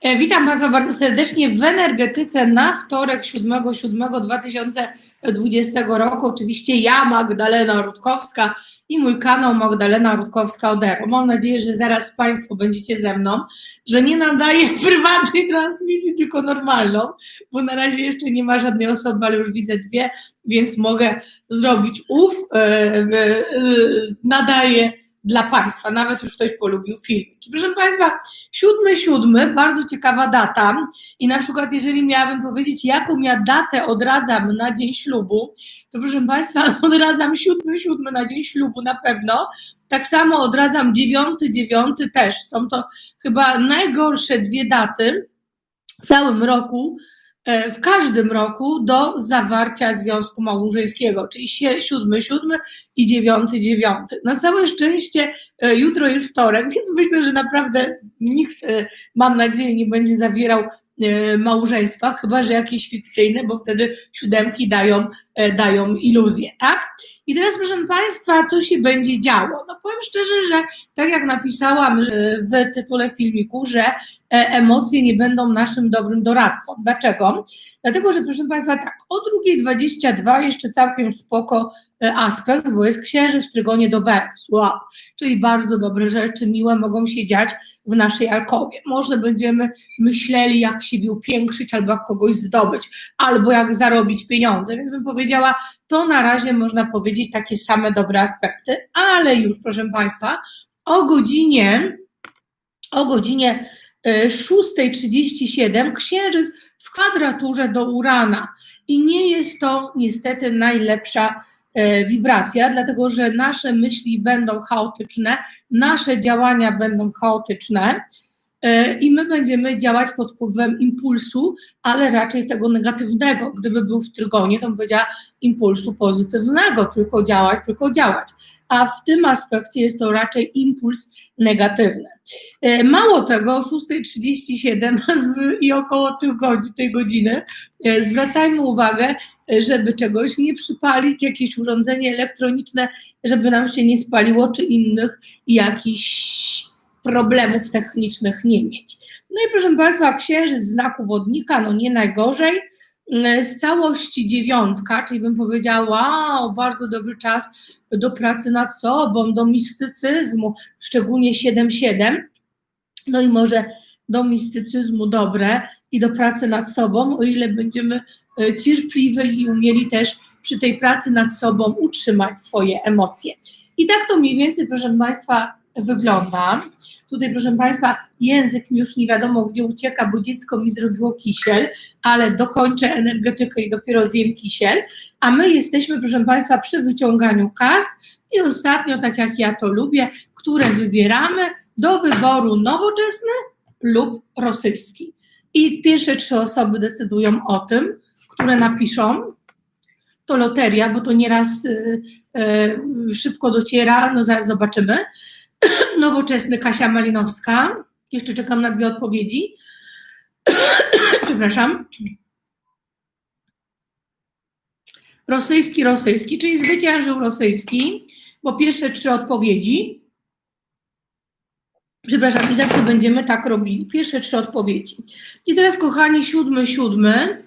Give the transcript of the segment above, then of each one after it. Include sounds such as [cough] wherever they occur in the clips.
E, Witam Państwa bardzo serdecznie w energetyce na wtorek 7.7.2020 roku. Oczywiście ja, Magdalena Rutkowska i mój kanał Magdalena Rutkowska Odero. Mam nadzieję, że zaraz Państwo będziecie ze mną, że nie nadaję [laughs] prywatnej transmisji, tylko normalną, bo na razie jeszcze nie ma żadnej osoby, ale już widzę dwie, więc mogę zrobić ów. E, e, nadaję dla Państwa, nawet już ktoś polubił filmiki. Proszę Państwa, siódmy, siódmy, bardzo ciekawa data. I na przykład jeżeli miałabym powiedzieć, jaką ja datę odradzam na dzień ślubu, to proszę Państwa, [laughs] odradzam siódmy, siódmy na dzień ślubu na pewno, tak samo odradzam dziewiąty, dziewiąty też, są to chyba najgorsze dwie daty w całym roku, w każdym roku do zawarcia związku małżeńskiego, czyli sie- siódmy, siódmy i dziewiąty, dziewiąty. Na całe szczęście e, jutro jest wtorek, więc myślę, że naprawdę nikt, e, mam nadzieję, nie będzie zawierał e, małżeństwa, chyba że jakieś fikcyjne, bo wtedy siódemki dają, e, dają iluzję, tak? I teraz, proszę Państwa, co się będzie działo? No powiem szczerze, że tak jak napisałam e, w tytule filmiku, że e, emocje nie będą naszym dobrym doradcą. Dlaczego? Dlatego, że proszę Państwa, tak, o 2.22 jeszcze całkiem spoko e, aspekt, bo jest księżyc w trygonie do Wenus. Wow. Czyli bardzo dobre rzeczy, miłe mogą się dziać w naszej alkowie. Może będziemy myśleli, jak siebie upiększyć, albo jak kogoś zdobyć, albo jak zarobić pieniądze. Więc bym powiedziała, to na razie można powiedzieć takie same dobre aspekty, ale już, proszę Państwa, o godzinie, o godzinie e, 6.37 księżyc w kwadraturze do Urana. I nie jest to niestety najlepsza wibracja, dlatego że nasze myśli będą chaotyczne, nasze działania będą chaotyczne e, i my będziemy działać pod wpływem impulsu, ale raczej tego negatywnego. Gdyby był w trygonie, to bym powiedziała impulsu pozytywnego, tylko działać, tylko działać. A w tym aspekcie jest to raczej impuls negatywny. E, Mało tego, o 6.37 z- [laughs] i około tych godzin, tej godziny e, zwracajmy uwagę, e, żeby czegoś nie przypalić, jakieś urządzenie elektroniczne, żeby nam się nie spaliło, czy innych jakichś problemów technicznych nie mieć. No i proszę Państwa, księżyc w znaku wodnika, no nie najgorzej. Z całości dziewiątka, czyli bym powiedziała, wow, bardzo dobry czas do pracy nad sobą, do mistycyzmu, szczególnie 7-7. No i może do mistycyzmu dobre i do pracy nad sobą, o ile będziemy e, cierpliwi i umieli też przy tej pracy nad sobą utrzymać swoje emocje. I tak to mniej więcej, proszę Państwa, wygląda. Tutaj, proszę Państwa, język mi już nie wiadomo, gdzie ucieka, bo dziecko mi zrobiło kisiel, ale dokończę energetykę i dopiero zjem kisiel. A my jesteśmy, proszę Państwa, przy wyciąganiu kart i ostatnio, tak jak ja to lubię, które wybieramy do wyboru nowoczesny lub rosyjski. I pierwsze trzy osoby decydują o tym, które napiszą. To loteria, bo to nieraz y, y, szybko dociera, no zaraz zobaczymy. [clears throat] Nowoczesny Kasia Malinowska. Jeszcze czekam na dwie odpowiedzi. [clears throat] Przepraszam. Rosyjski, rosyjski, czyli zwyciężył rosyjski, bo pierwsze trzy odpowiedzi. Przepraszam, i zawsze będziemy tak robili. Pierwsze trzy odpowiedzi. I teraz, kochani, siódmy, siódmy.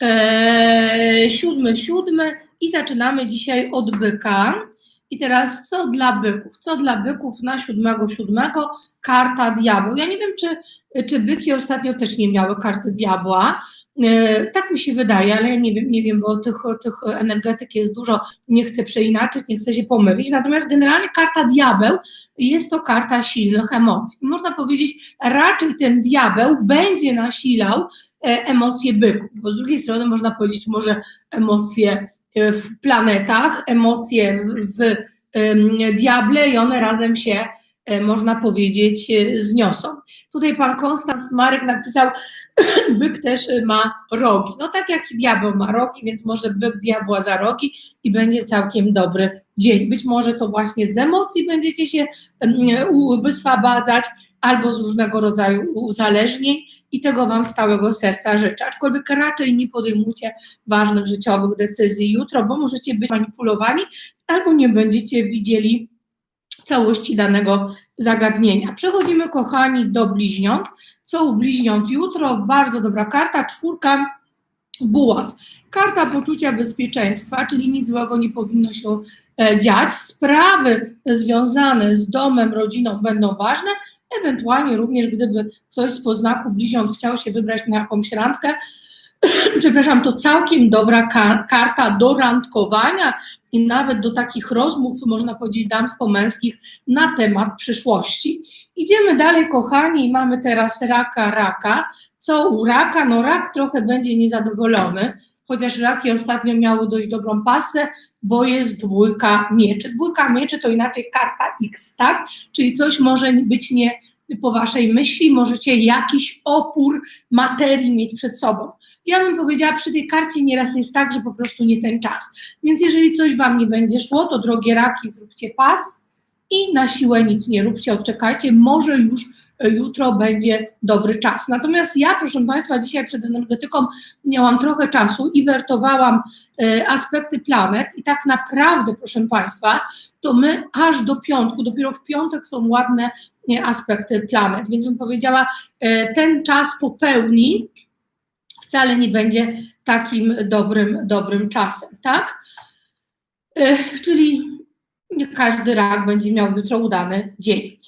Eee, siódmy, siódmy. I zaczynamy dzisiaj od byka. I teraz co dla byków? Co dla byków na siódmego, siódmego? Karta diabła. Ja nie wiem, czy, czy byki ostatnio też nie miały karty diabła. E, Tak mi się wydaje, ale ja nie wiem, nie wiem, bo tych, tych energetyk jest dużo, nie chcę przeinaczyć, nie chcę się pomylić. Natomiast generalnie karta diabeł jest to karta silnych emocji. Można powiedzieć, raczej ten diabeł będzie nasilał e, emocje byków, bo z drugiej strony można powiedzieć może emocje w planetach, emocje w, w diable i one razem się, e, można powiedzieć, e, zniosą. Tutaj pan Konstans Marek napisał, [clears throat] byk też ma rogi. No tak jak i diabeł ma rogi, więc może byk diabła za rogi i będzie całkiem dobry dzień. Być może to właśnie z emocji będziecie się wyswabadzać albo z różnego rodzaju uzależnień i tego Wam z całego serca życzę. Aczkolwiek raczej nie podejmujcie ważnych życiowych decyzji jutro, bo możecie być manipulowani albo nie będziecie widzieli całości danego zagadnienia. Przechodzimy, kochani, do bliźniąt. Co u bliźniąt jutro? Bardzo dobra karta, czwórka buław. Karta poczucia bezpieczeństwa, czyli nic złego nie powinno się e, dziać. Sprawy związane z domem, rodziną będą ważne, ewentualnie również gdyby ktoś z poznaku bliźniąt chciał się wybrać na jakąś randkę, [clears throat] przepraszam, to całkiem dobra ka- karta do randkowania i nawet do takich rozmów, można powiedzieć, damsko-męskich na temat przyszłości. Idziemy dalej, kochani, mamy teraz raka, raka. Co u raka? No rak trochę będzie niezadowolony, chociaż raki ostatnio miały dość dobrą pasę, bo jest dwójka mieczy. Dwójka mieczy to inaczej karta X, tak? Czyli coś może być nie po waszej myśli, możecie jakiś opór materii mieć przed sobą. Ja bym powiedziała, przy tej karcie nieraz jest tak, że po prostu nie ten czas. Więc jeżeli coś wam nie będzie szło, to drogie raki, zróbcie pas i na siłę nic nie róbcie, odczekajcie, może już jutro będzie dobry czas. Natomiast ja, proszę Państwa, dzisiaj przed energetyką miałam trochę czasu i wertowałam e, aspekty planet i tak naprawdę, proszę Państwa, to my aż do piątku, dopiero w piątek są ładne aspekty planet, więc bym powiedziała, e, ten czas po pełni wcale nie będzie takim dobrym, dobrym czasem, tak? E, Czyli nie każdy rak będzie miał jutro udany dzień.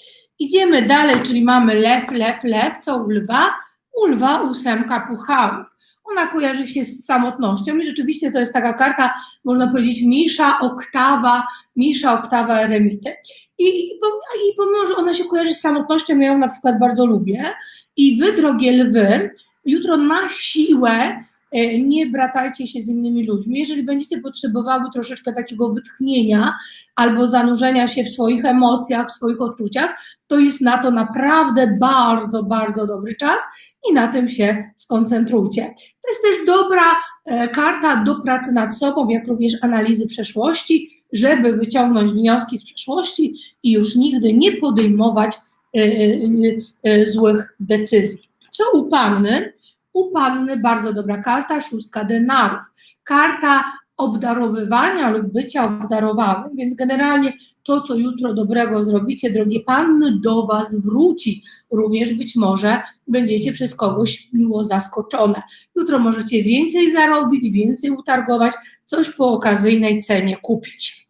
Idziemy dalej, czyli mamy lew, lew, lew. Co u lwa? U lwa ósemka puchałów. Ona kojarzy się z samotnością i rzeczywiście to jest taka karta, można powiedzieć, mniejsza oktawa, mniejsza oktawa eremity. I, i, I pomimo, że ona się kojarzy z samotnością, ja ją na przykład bardzo lubię. I wy, drogie lwy, jutro na siłę nie bratajcie się z innymi ludźmi. Jeżeli będziecie potrzebowały troszeczkę takiego wytchnienia albo zanurzenia się w swoich emocjach, w swoich odczuciach, to jest na to naprawdę bardzo, bardzo dobry czas i na tym się skoncentrujcie. To jest też dobra e, karta do pracy nad sobą, jak również analizy przeszłości, żeby wyciągnąć wnioski z przeszłości i już nigdy nie podejmować e, e, e, złych decyzji. Co u panny? U panny bardzo dobra karta, szóstka denarów. Karta obdarowywania lub bycia obdarowanym, więc generalnie to, co jutro dobrego zrobicie, drogie panny, do was wróci. Również być może będziecie przez kogoś miło zaskoczone. Jutro możecie więcej zarobić, więcej utargować, coś po okazyjnej cenie kupić.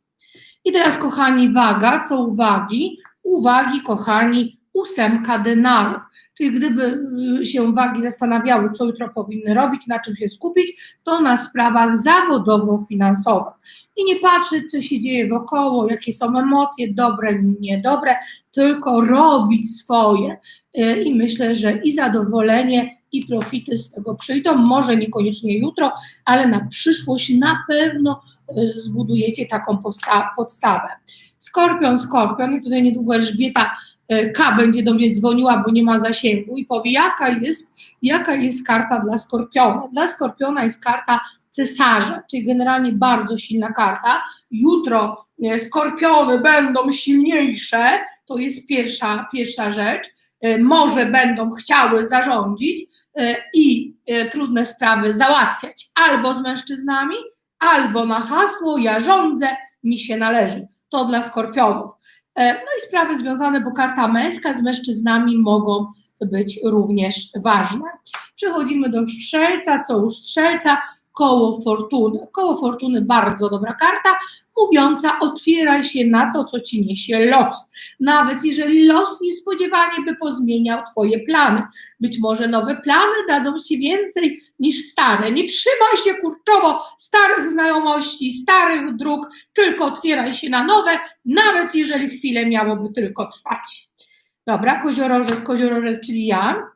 I teraz, kochani, waga, co uwagi? Uwagi, kochani, ósemka denarów. Czyli gdyby y, się wagi zastanawiały, co jutro powinny robić, na czym się skupić, to na sprawach zawodowo-finansowych. I nie patrzeć, co się dzieje wokoło, jakie są emocje, dobre, niedobre, tylko robić swoje. Y, I myślę, że i zadowolenie, i profity z tego przyjdą. Może niekoniecznie jutro, ale na przyszłość na pewno y, zbudujecie taką podstawę. Skorpion, skorpion, i tutaj niedługo Elżbieta K będzie do mnie dzwoniła, bo nie ma zasięgu i powie, jaka jest, jaka jest karta dla skorpiona. Dla skorpiona jest karta cesarza, czyli generalnie bardzo silna karta. Jutro e, skorpiony będą silniejsze, to jest pierwsza, pierwsza rzecz. E, Może będą chciały zarządzić e, i e, trudne sprawy załatwiać albo z mężczyznami, albo na hasło ja rządzę, mi się należy. To dla skorpionów. E, No i sprawy związane, bo karta męska z mężczyznami mogą być również ważne. Przechodzimy do strzelca, co u strzelca, koło fortuny. Koło fortuny bardzo dobra karta, mówiąca otwieraj się na to, co ci niesie los. Nawet jeżeli los niespodziewanie by pozmieniał twoje plany. Być może nowe plany dadzą ci więcej niż stare. Nie trzymaj się kurczowo starych znajomości, starych dróg, tylko otwieraj się na nowe, nawet jeżeli chwilę miałoby tylko trwać. Dobra, koziorożec, koziorożec, czyli ja.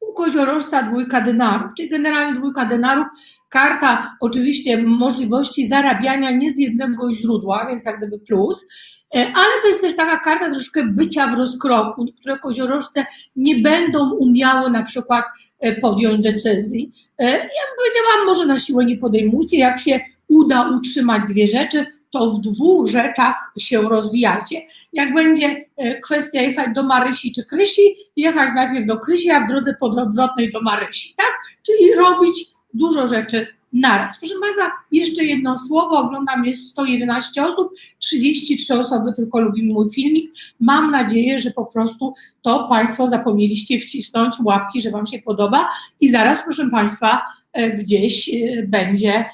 U koziorożca dwójka denarów, czyli generalnie dwójka denarów, karta oczywiście możliwości zarabiania nie z jednego źródła, więc jak gdyby plus, e, ale to jest też taka karta troszkę bycia w rozkroku. Niektóre koziorożce nie będą umiały na przykład e, podjąć decyzji. E, Ja bym powiedziała, może na siłę nie podejmujcie, jak się uda utrzymać dwie rzeczy, to w dwóch rzeczach się rozwijajcie. Jak będzie kwestia jechać do Marysi czy Krysi, jechać najpierw do Krysi, a w drodze podwrotnej do Marysi, tak? Czyli robić dużo rzeczy naraz. Proszę Państwa, jeszcze jedno słowo, oglądam jest 111 osób, 33 osoby tylko lubi mój filmik. Mam nadzieję, że po prostu to Państwo zapomnieliście wcisnąć łapki, że Wam się podoba i zaraz, proszę Państwa, e, gdzieś e, będzie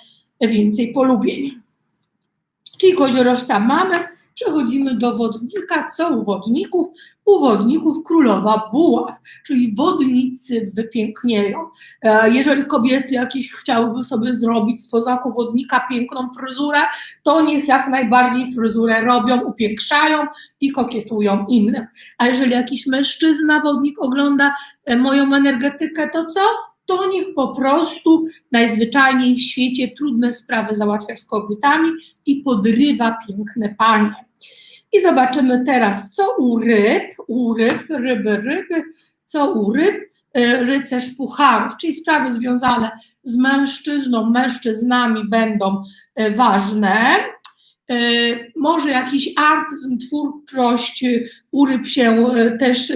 więcej polubień. Czyli koziorożca mamy, przechodzimy do wodnika. Co u wodników? U wodników królowa buław, czyli wodnicy wypięknieją. E, Jeżeli kobiety jakieś chciałyby sobie zrobić z pozaku wodnika piękną fryzurę, to niech jak najbardziej fryzurę robią, upiększają i kokietują innych. A jeżeli jakiś mężczyzna, wodnik ogląda e, moją energetykę, to co? To niech po prostu najzwyczajniej w świecie trudne sprawy załatwia z kobietami i podrywa piękne panie. I zobaczymy teraz, co u ryb, u ryb, ryby, ryby, co u ryb, e, rycerz pucharów, czyli sprawy związane z mężczyzną, mężczyznami będą e, ważne. E, Może jakiś artyzm, twórczość u ryb się też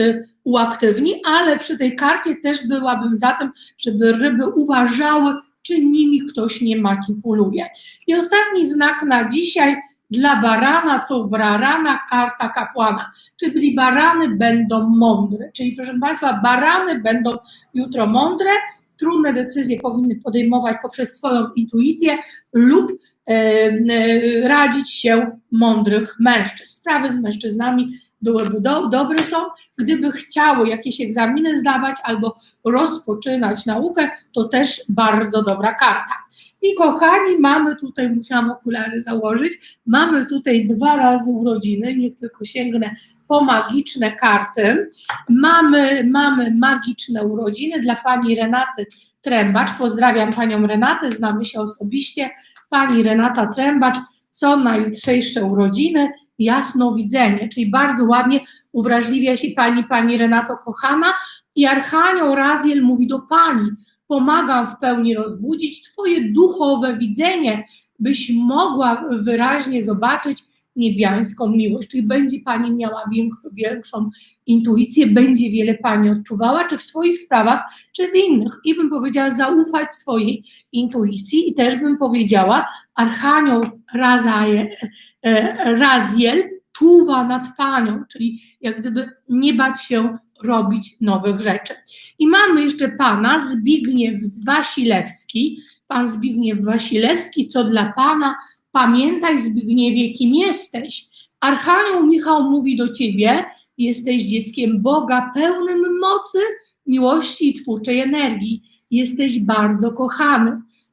uaktywni, ale przy tej karcie też byłabym za tym, żeby ryby uważały, czy nimi ktoś nie manipuluje. I ostatni znak na dzisiaj dla barana, co barana, karta kapłana. Czyli barany będą mądre. Czyli proszę Państwa, barany będą jutro mądre, trudne decyzje powinny podejmować poprzez swoją intuicję lub e, e, radzić się mądrych mężczyzn. Sprawy z mężczyznami byłyby do, dobre są, gdyby chciały jakieś egzaminy zdawać albo rozpoczynać naukę, to też bardzo dobra karta. I kochani, mamy tutaj, musiałam okulary założyć, mamy tutaj dwa razy urodziny, niech tylko sięgnę po magiczne karty. Mamy, mamy magiczne urodziny dla pani Renaty Trębacz. Pozdrawiam panią Renatę, znamy się osobiście. Pani Renata Trębacz, co na jutrzejsze urodziny? Jasnowidzenie, czyli bardzo ładnie uwrażliwia się pani, pani Renato kochana i Archanioł Raziel mówi do pani, pomagam w pełni rozbudzić twoje duchowe widzenie, byś mogła wyraźnie zobaczyć niebiańską miłość, czyli będzie Pani miała większą, intuicję, będzie wiele Pani odczuwała, czy w swoich sprawach, czy w innych. I bym powiedziała, zaufać swojej intuicji i też bym powiedziała, Archanioł e, Raziel czuwa nad Panią, czyli jak gdyby nie bać się robić nowych rzeczy. I mamy jeszcze Pana Zbigniew Wasilewski, Pan Zbigniew Wasilewski, co dla Pana Pamiętaj, Zbigniewie, kim jesteś. Archanioł Michał mówi do ciebie: Jesteś dzieckiem Boga, pełnym mocy, miłości i twórczej energii. Jesteś bardzo kochany.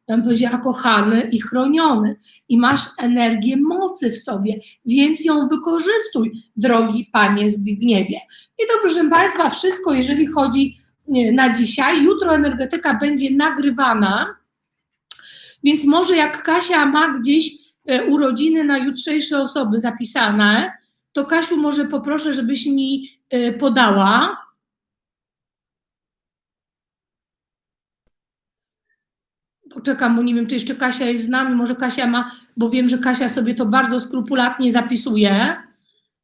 Ja bym powiedziała kochany i chroniony. I masz energię mocy w sobie, więc ją wykorzystuj, drogi panie Zbigniewie. I to, proszę Państwa, wszystko, jeżeli chodzi na dzisiaj. Jutro energetyka będzie nagrywana. Więc może jak Kasia ma gdzieś urodziny na jutrzejsze osoby zapisane, to Kasiu może poproszę, żebyś mi e, podała. Poczekam, bo nie wiem, czy jeszcze Kasia jest z nami. Może Kasia ma, bo wiem, że Kasia sobie to bardzo skrupulatnie zapisuje.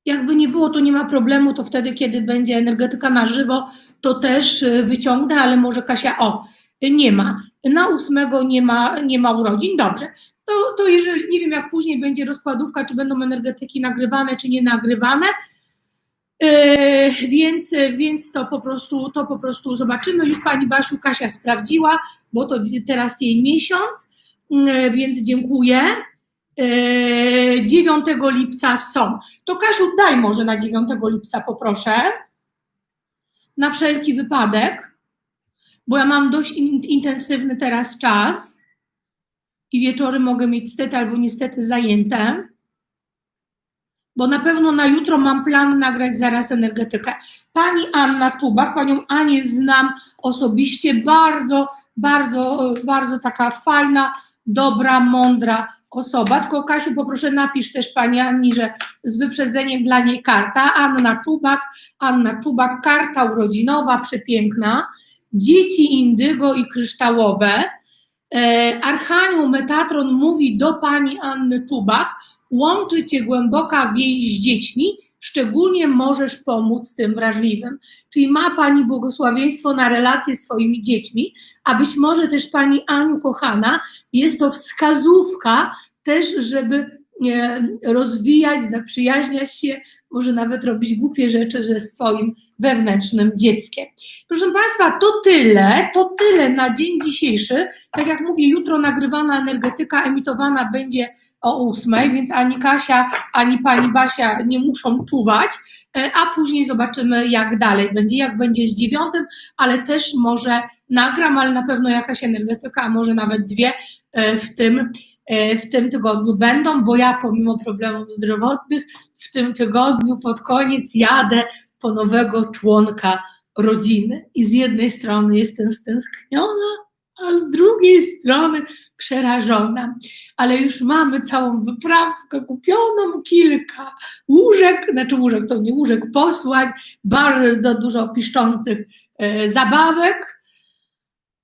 Jakby nie było, to nie ma problemu, to wtedy, kiedy będzie energetyka na żywo, to też e, wyciągnę, ale może Kasia, o, nie ma. Na ósmego nie ma, nie ma urodzin. Dobrze. To, to jeżeli nie wiem, jak później będzie rozkładówka, czy będą energetyki nagrywane, czy nie nagrywane. Yy, więc, więc to po prostu to po prostu zobaczymy. Już pani Basiu Kasia sprawdziła, bo to teraz jej miesiąc, yy, więc dziękuję. Yy, 9 lipca są. To Kasiu, daj może na 9 lipca poproszę. Na wszelki wypadek bo ja mam dość in, intensywny teraz czas i wieczory mogę mieć stety albo niestety zajęte, bo na pewno na jutro mam plan nagrać zaraz energetykę. Pani Anna Czubak, panią Anię znam osobiście, bardzo, bardzo, bardzo taka fajna, dobra, mądra osoba. Tylko Kasiu, poproszę napisz też pani Anni, że z wyprzedzeniem dla niej karta. Anna Czubak, Anna Czubak, karta urodzinowa, przepiękna dzieci indygo i kryształowe. E, Archanioł Metatron mówi do pani Anny Czubak, łączy cię głęboka więź z dziećmi szczególnie możesz pomóc tym wrażliwym. Czyli ma Pani błogosławieństwo na relacje z swoimi dziećmi, a być może też Pani Aniu kochana, jest to wskazówka też, żeby rozwijać, zaprzyjaźniać się, może nawet robić głupie rzeczy ze swoim wewnętrznym dzieckiem. Proszę Państwa, to tyle, to tyle na dzień dzisiejszy. Tak jak mówię, jutro nagrywana energetyka emitowana będzie o ósmej, więc ani Kasia, ani pani Basia nie muszą czuwać, e, a później zobaczymy, jak dalej będzie, jak będzie z dziewiątym, ale też może nagram, ale na pewno jakaś energetyka, a może nawet dwie e, w tym, e, w tym tygodniu będą, bo ja pomimo problemów zdrowotnych w tym tygodniu pod koniec jadę po nowego członka rodziny i z jednej strony jestem stęskniona, a z drugiej strony przerażona. Ale już mamy całą wyprawkę kupioną, kilka łóżek, znaczy łóżek to nie łóżek, posłań, bardzo dużo piszczących e, zabawek.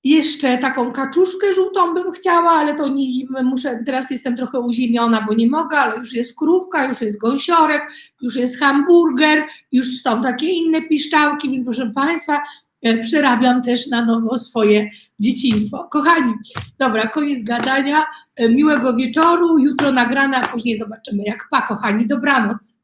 Jeszcze taką kaczuszkę żółtą bym chciała, ale to nie muszę, teraz jestem trochę uziemiona, bo nie mogę, ale już jest krówka, już jest gąsiorek, już jest hamburger, już są takie inne piszczałki, więc proszę Państwa, e, przerabiam też na nowo swoje dzieciństwo. Kochani, dobra, koniec gadania, e, miłego wieczoru, jutro nagrane, a później zobaczymy jak pa, kochani, dobranoc.